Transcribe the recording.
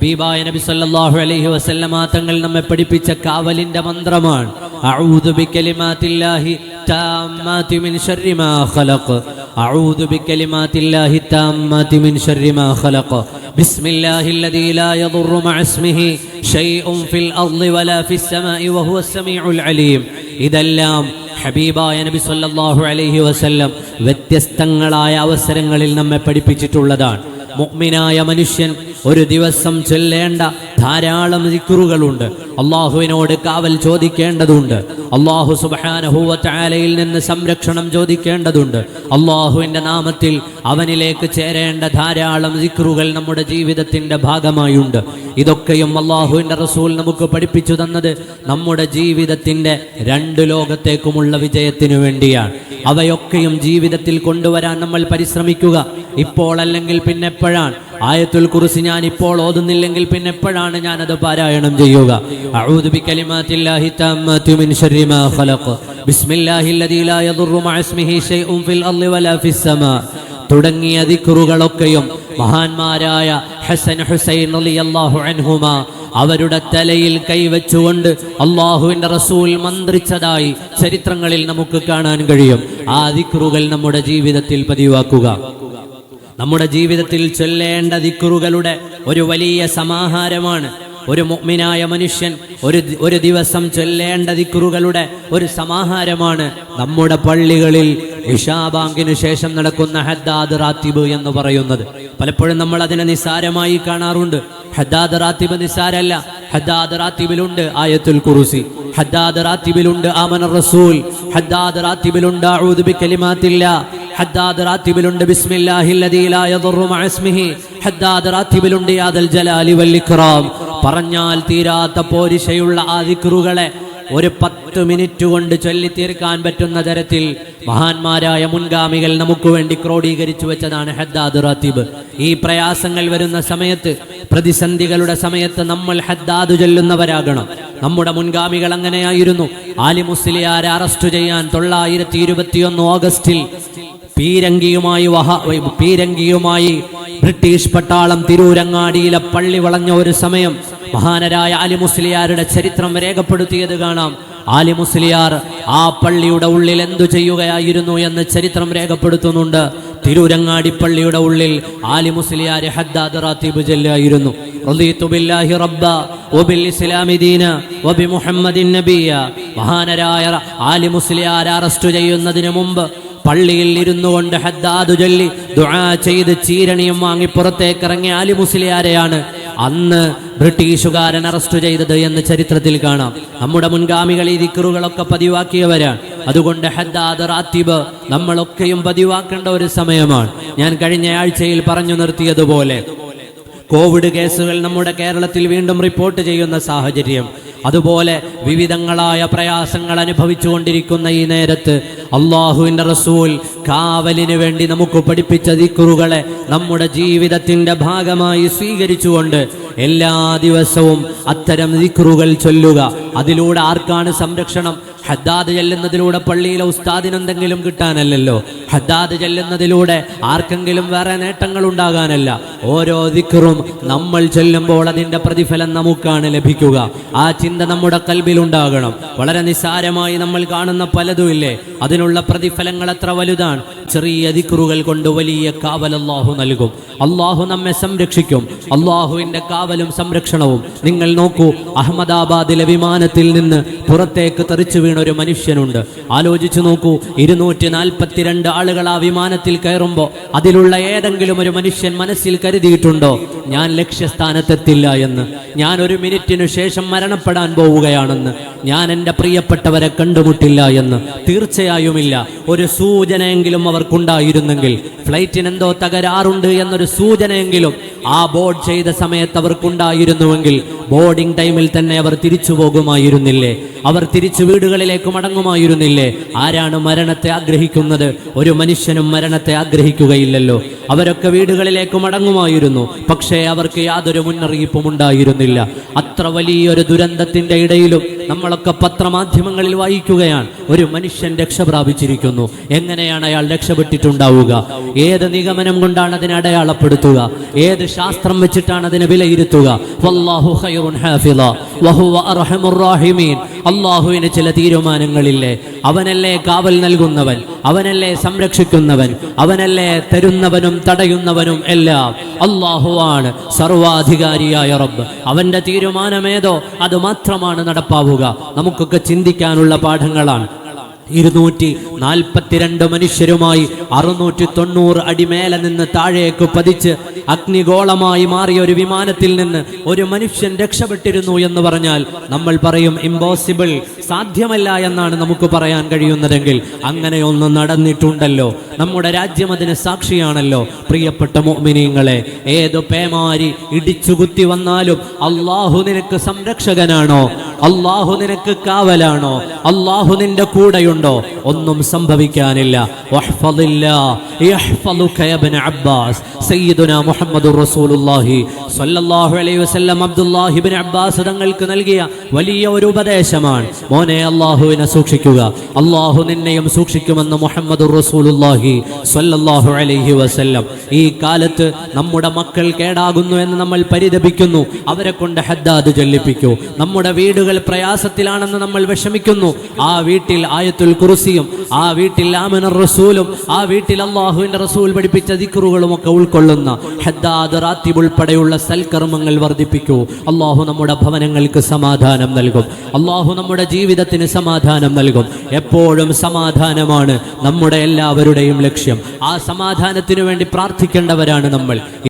ഹബീബായ നബി സല്ലല്ലാഹു അലൈഹി വസല്ലമ തങ്ങൾ നമ്മെ പഠിപ്പിച്ച കാവലിന്റെ മന്ത്രമാണ് അഊദു ബികലിമാത്തില്ലാഹി താമ്മാതി മിൻ ശർരി മാ ഖലഖ് അഊദു ബികലിമാത്തില്ലാഹി താമ്മാതി മിൻ ശർരി മാ ഖലഖ് ബിസ്മില്ലാഹി ലദീ ലാ യദുറു മഅ ഇസ്മിഹി ഷൈഉൻ ഫിൽ അർളി വലാ ഫിസ് സമാഇ വഹുവ സമീഉൽ അലീം ഇതെല്ലാം ഹബീബായ നബി സല്ലല്ലാഹു അലൈഹി വസല്ലം വ്യത്യസ്തങ്ങളായ അവസരങ്ങളിൽ നമ്മെ പഠിപ്പിച്ചിട്ടുള്ളതാണ്. മുഅ്മിനായ മനുഷ്യൻ ഒരു ദിവസം ചൊല്ലേണ്ട ധാരാളം ദിക്റുകളുണ്ട്. അള്ളാഹുവിനോട് കാവൽ ചോദിക്കേണ്ടതുണ്ട്. അള്ളാഹു സുബാനഹൂവറ്റാലയിൽ നിന്ന് സംരക്ഷണം ചോദിക്കേണ്ടതുണ്ട്. അള്ളാഹുവിന്റെ നാമത്തിൽ അവനിലേക്ക് ചേരേണ്ട ധാരാളം ദിക്റുകൾ നമ്മുടെ ജീവിതത്തിന്റെ ഭാഗമായുണ്ട്. ഇതൊക്കെയും അള്ളാഹുവിന്റെ റസൂൽ നമുക്ക് പഠിപ്പിച്ചു തന്നത് നമ്മുടെ ജീവിതത്തിന്റെ രണ്ട് ലോകത്തേക്കുമുള്ള വിജയത്തിനു വേണ്ടിയാണ്. അവയൊക്കെയും ജീവിതത്തിൽ കൊണ്ടുവരാൻ നമ്മൾ പരിശ്രമിക്കുക. ഇപ്പോൾ അല്ലെങ്കിൽ പിന്നെപ്പോഴാണ്. ആയത്തുൽ കുറിച്ച് ഞാൻ ഇപ്പോൾ ഓതുന്നില്ലെങ്കിൽ പിന്നെപ്പോഴാണ് ഞാനത് പാരായണം ചെയ്യുക. അഊദു മിൻ ലദീ ലാ ഫിൽ അർളി വലാ തുടങ്ങിയ ദിക്റുകളൊക്കെയും മഹാന്മാരായ ഹസൻ ഹുസൈൻ അലി അള്ളാഹു അൻഹുമാ അവരുടെ തലയിൽ കൈവച്ചുകൊണ്ട് അള്ളാഹുവിന്റെ റസൂൽ മന്ത്രിച്ചതായി ചരിത്രങ്ങളിൽ നമുക്ക് കാണാൻ കഴിയും. ആ ദിക്റുകൾ നമ്മുടെ ജീവിതത്തിൽ പതിവാക്കുക. നമ്മുടെ ജീവിതത്തിൽ ചൊല്ലേണ്ട ദിക്റുകളുടെ ഒരു വലിയ സമാഹാരമാണ്. ഒരു മുഅ്മിനായ മനുഷ്യൻ ഒരു ഒരു ദിവസം ചൊല്ലേണ്ട ദിക്റുകളുടെ ഒരു സമാഹാരമാണ് നമ്മുടെ പള്ളികളിൽ ഇഷാബാങ്കിനു ശേഷം നടക്കുന്ന ഹദ്ദാദ് റാത്തിബ് എന്ന് പറയുന്നത്. പലപ്പോഴും നമ്മൾ അതിനെ നിസ്സാരമായി കാണാറുണ്ട്. ഹദ്ദാദ് റാത്തിബ് നിസ്സാരല്ല. ഹദ്ദാദ് റാത്തിബിലുണ്ട് ആയത്തുൽ കുറുസി. ഹദ്ദാദ് റാത്തിബിലുണ്ട് ആമന റസൂൽ. ഹദ്ദാദ് റാത്തിബിലുണ്ട് അഊദു ബികലിമാത്തില്ലാ ഹദ്ദാദ് റാത്തിബിലുണ്ട് ബിസ്മില്ലാഹിൽ ലദീ ലാ യദുറു മഅ ഇസ്മിഹി. ഹദ്ദാദ് റാത്തിബിലുണ്ട് യാദൽ ജലാലി വൽ ഇക്റാം പറഞ്ഞാൽ തീരാത്ത പോരിശയുള്ള ആ ദിക്റുകളെ ഒരു പത്ത് മിനിറ്റ് കൊണ്ട് ചൊല്ലി തീർക്കാൻ പറ്റുന്ന തരത്തിൽ മഹാന്മാരായ മുൻഗാമികൾ നമുക്ക് വേണ്ടി ക്രോഡീകരിച്ചു വെച്ചതാണ് ഹദ്ദാദ് റാത്തിബ്. ഈ പ്രയാസങ്ങൾ വരുന്ന സമയത്ത് പ്രതിസന്ധികളുടെ സമയത്ത് നമ്മൾ ഹദ്ദാദ് ചൊല്ലുന്നവരാകണം. നമ്മുടെ മുൻഗാമികൾ അങ്ങനെയായിരുന്നു. ആലി മുസ്ലിയാരെ അറസ്റ്റ് ചെയ്യാൻ തൊള്ളായിരത്തി ഇരുപത്തിയൊന്ന് ഓഗസ്റ്റിൽ പീരങ്കിയുമായി വഹ പീരങ്കിയുമായി ബ്രിട്ടീഷ് പട്ടാളം തിരൂരങ്ങാടിയിലെ പള്ളി വളഞ്ഞ ഒരു സമയം മഹാനരായ അലി മുസ്ലിയാരുടെ ചരിത്രം രേഖപ്പെടുത്തിയത് കാണാം. ആലി മുസ്ലിയാർ ആ പള്ളിയുടെ ഉള്ളിൽ എന്തു ചെയ്യുകയായിരുന്നു എന്ന് ചരിത്രം രേഖപ്പെടുത്തുന്നുണ്ട്. തിരൂരങ്ങാടി പള്ളിയുടെ ഉള്ളിൽ ആലി മുസ്ലിയാർ ഹദ്ദാദ് മഹാനരായ ആലി മുസ്ലിയാർ അറസ്റ്റ് ചെയ്യുന്നതിന് മുമ്പ് പള്ളിയിൽ ഇരുന്നു കൊണ്ട് ഹദ്ദാദു ചൊല്ലി ദുആ ചെയ്ത് ചീരണിയും വാങ്ങി പുറത്തേക്ക് ഇറങ്ങിയ ആലി മുസ്ലിയാരെയാണ് അന്ന് ബ്രിട്ടീഷുകാരൻ അറസ്റ്റ് ചെയ്തത് എന്ന് ചരിത്രത്തിൽ കാണാം. നമ്മുടെ മുൻഗാമികൾ ഈ ദിക്കറുകളൊക്കെ പതിവാക്കിയവരാണ് അതുകൊണ്ട് ഹദ്ദാദ് റാത്തിബ് നമ്മളൊക്കെയും പതിവാക്കേണ്ട ഒരു സമയമാണ്. ഞാൻ കഴിഞ്ഞ ആഴ്ചയിൽ പറഞ്ഞു നിർത്തിയതുപോലെ. കോവിഡ് കേസുകൾ നമ്മുടെ കേരളത്തിൽ വീണ്ടും റിപ്പോർട്ട് ചെയ്യുന്ന സാഹചര്യം. അതുപോലെ വിവിധങ്ങളായ പ്രയാസങ്ങൾ അനുഭവിച്ചുകൊണ്ടിരിക്കുന്ന ഈ നേരത്ത് അള്ളാഹുവിന്റെ റസൂൽ കാവലിന് വേണ്ടി നമുക്ക് പഠിപ്പിച്ച ദിക്കുറുകളെ നമ്മുടെ ജീവിതത്തിന്റെ ഭാഗമായി സ്വീകരിച്ചുകൊണ്ട് എല്ലാ ദിവസവും അത്തരം ദിക്കുറുകൾ ചൊല്ലുക. അതിലൂടെ ആർക്കാണ് സംരക്ഷണം? ഹദ്ദാദ് ചെല്ലുന്നതിലൂടെ പള്ളിയിലെ ഉസ്താദിന് എന്തെങ്കിലും കിട്ടാനല്ലല്ലോ. ഹദ്ദാദ് ചെല്ലുന്നതിലൂടെ ആർക്കെങ്കിലും വേറെ നേട്ടങ്ങൾ ഉണ്ടാകാനല്ല. ഓരോ ദിക്കറും നമ്മൾ ചെല്ലുമ്പോൾ അതിന്റെ പ്രതിഫലം നമുക്കാണ് ലഭിക്കുക. ആ ചിന്ത നമ്മുടെ കൽബിലുണ്ടാകണം വളരെ നിസ്സാരമായി നമ്മൾ കാണുന്ന പലതും ഇല്ലേ? അതിനുള്ള പ്രതിഫലങ്ങൾ എത്ര വലുതാണ്. ചെറിയ ദിക്കറുകൾ കൊണ്ട് വലിയ കാവൽ അള്ളാഹു നൽകും. അള്ളാഹു നമ്മെ സംരക്ഷിക്കും. അള്ളാഹുവിന്റെ കാവലും സംരക്ഷണവും. നിങ്ങൾ നോക്കൂ അഹമ്മദാബാദിലെ വിമാനത്തിൽ നിന്ന് പുറത്തേക്ക് തെറിച്ചു വീണ ഒരു മനുഷ്യനുണ്ട്. ആലോചിച്ചു നോക്കൂ ഇരുന്നൂറ്റി നാൽപ്പത്തിരണ്ട് ആളുകൾ ആ വിമാനത്തിൽ കയറുമ്പോൾ അതിലുള്ള ഏതെങ്കിലും ഒരു മനുഷ്യൻ മനസ്സിൽ കരുതിയിട്ടുണ്ടോ? ഞാൻ ലക്ഷ്യസ്ഥാനത്തെത്തില്ല എന്ന്. ഞാൻ ഒരു മിനിറ്റിനു ശേഷം മരണപ്പെടാൻ പോവുകയാണെന്ന്. ഞാൻ എന്റെ പ്രിയപ്പെട്ടവരെ കണ്ടുമുട്ടില്ല എന്ന്. തീർച്ചയായുമില്ല. ഒരു സൂചനയെങ്കിലും അവർക്കുണ്ടായിരുന്നെങ്കിൽ. ഫ്ലൈറ്റിനെന്തോ തകരാറുണ്ട് എന്നൊരു സൂചനയെങ്കിലും ആ ബോർഡ് ചെയ്ത സമയത്ത് അവർക്കുണ്ടായിരുന്നുവെങ്കിൽ ബോർഡിംഗ് ടൈമിൽ തന്നെ അവർ തിരിച്ചു പോകുമായിരുന്നില്ലേ? അവർ തിരിച്ചു വീടുകളിലേക്ക് മടങ്ങുമായിരുന്നില്ലേ? ആരാണ് മരണത്തെ ആഗ്രഹിക്കുന്നത്? ഒരു മനുഷ്യനും മരണത്തെ ആഗ്രഹിക്കുകയില്ലല്ലോ. അവരൊക്കെ വീടുകളിലേക്ക് മടങ്ങുമായിരുന്നു. പക്ഷേ അവർക്ക് യാതൊരു മുന്നറിയിപ്പും ഉണ്ടായിരുന്നില്ല അത്ര വലിയൊരു ദുരന്തത്തിന്റെ ഇടയിലും നമ്മളൊക്കെ പത്രമാധ്യമങ്ങളിൽ വായിക്കുകയാണ്. ഒരു മനുഷ്യൻ രക്ഷ പ്രാപിച്ചിരിക്കുന്നു. എങ്ങനെയാണ് അയാൾ രക്ഷപ്പെട്ടിട്ടുണ്ടാവുക ഏത് നിഗമനം കൊണ്ടാണ് അതിനെ അടയാളപ്പെടുത്തുക? ഏത് ശാസ്ത്രം വെച്ചിട്ടാണ് അതിനെ വിലയിരുത്തുക? വല്ലാഹു ഖൈറുൻ ഹാഫിള വഹുവ അർഹമുർ റാഹിമീൻ. അള്ളാഹുവിന് ചില തീരുമാനങ്ങളില്ലേ? അവനല്ലേ കാവൽ നൽകുന്നവൻ അവനല്ലേ സംരക്ഷിക്കുന്നവൻ അവനല്ലേ തരുന്നവനും തടയുന്നവനും എല്ലാം അള്ളാഹുവാണ് സർവാധികാരിയായ റബ്ബ്. അവന്റെ തീരുമാനമേതോ അത് മാത്രമാണ് നടപ്പാവുക. നമുക്കൊക്കെ ചിന്തിക്കാനുള്ള പാഠങ്ങളാണ്. ഇരുന്നൂറ്റി നാൽപ്പത്തിരണ്ട് മനുഷ്യരുമായി അറുന്നൂറ്റി തൊണ്ണൂറ് അടി മേലെ നിന്ന് താഴേക്ക് പതിച്ച് അഗ്നിഗോളമായി മാറിയ ഒരു വിമാനത്തിൽ നിന്ന് ഒരു മനുഷ്യൻ രക്ഷപ്പെട്ടിരുന്നു എന്ന് പറഞ്ഞാൽ നമ്മൾ പറയും ഇമ്പോസിബിൾ സാധ്യമല്ല എന്നാണ് നമുക്ക് പറയാൻ കഴിയുന്നതെങ്കിൽ അങ്ങനെ ഒന്ന് നടന്നിട്ടുണ്ടല്ലോ. നമ്മുടെ രാജ്യം അതിന് സാക്ഷിയാണല്ലോ. പ്രിയപ്പെട്ട മോമിനിയങ്ങളെ ഏത് പേമാരി ഇടിച്ചുകുത്തി വന്നാലും അള്ളാഹു നിനക്ക് സംരക്ഷകനാണോ? അള്ളാഹു നിനക്ക് കാവലാണോ? അള്ളാഹു നിന്റെ കൂടെയുണ്ടോ? ഒന്നും സംഭവിക്കാനില്ല ഇബ്ന അബ്ബാസ്. സയ്യിദുനാ മുഹമ്മദുർ റസൂലുള്ളാഹി. സ്വല്ലല്ലാഹു അലൈഹി വസല്ലം അബ്ദുല്ലാഹി അബ്ബാസ് തങ്ങൾക്ക് നൽകിയ വലിയ ഒരു ഉപദേശമാണ്. മോനെ അള്ളാഹുവിനെ സൂക്ഷിക്കുക. അള്ളാഹു നിന്നെയും സൂക്ഷിക്കുമെന്ന് മുഹമ്മദ് റസൂലുള്ളാഹി സ്വല്ലല്ലാഹു അലൈഹി വസല്ലം. ഈ കാലത്ത് നമ്മുടെ മക്കൾ കേടാകുന്നു എന്ന് നമ്മൾ പരിതപിക്കുന്നു. അവരെ കൊണ്ട് ഹദ്ദാദ് ചൊല്ലിപ്പിക്കൂ. നമ്മുടെ വീടുകൾ പ്രയാസത്തിലാണെന്ന് നമ്മൾ വിഷമിക്കുന്നു. ആ വീട്ടിൽ ആയത്തുൽ കുറുസിയും ആ വീട്ടിൽ റസൂലും ആ വീട്ടിൽ അള്ളാഹുവിന്റെ റസൂൽ പഠിപ്പിച്ച ദിക്റുകളും ഒക്കെ ഉൾക്കൊള്ളുന്ന ഹദ്ദാദ് ഉൾപ്പെടെയുള്ള സൽക്കർമ്മങ്ങൾ വർദ്ധിപ്പിക്കൂ. അള്ളാഹു നമ്മുടെ ഭവനങ്ങൾക്ക് സമാധാനം നൽകും. അള്ളാഹു നമ്മുടെ ജീവിതത്തിന് സമാധാനം നൽകും. എപ്പോഴും സമാധാനമാണ് നമ്മുടെ എല്ലാവരുടെയും ലക്ഷ്യം. ആ സമാധാനത്തിനു വേണ്ടി പ്രാർത്ഥിക്കേണ്ടവരാണ് നമ്മൾ.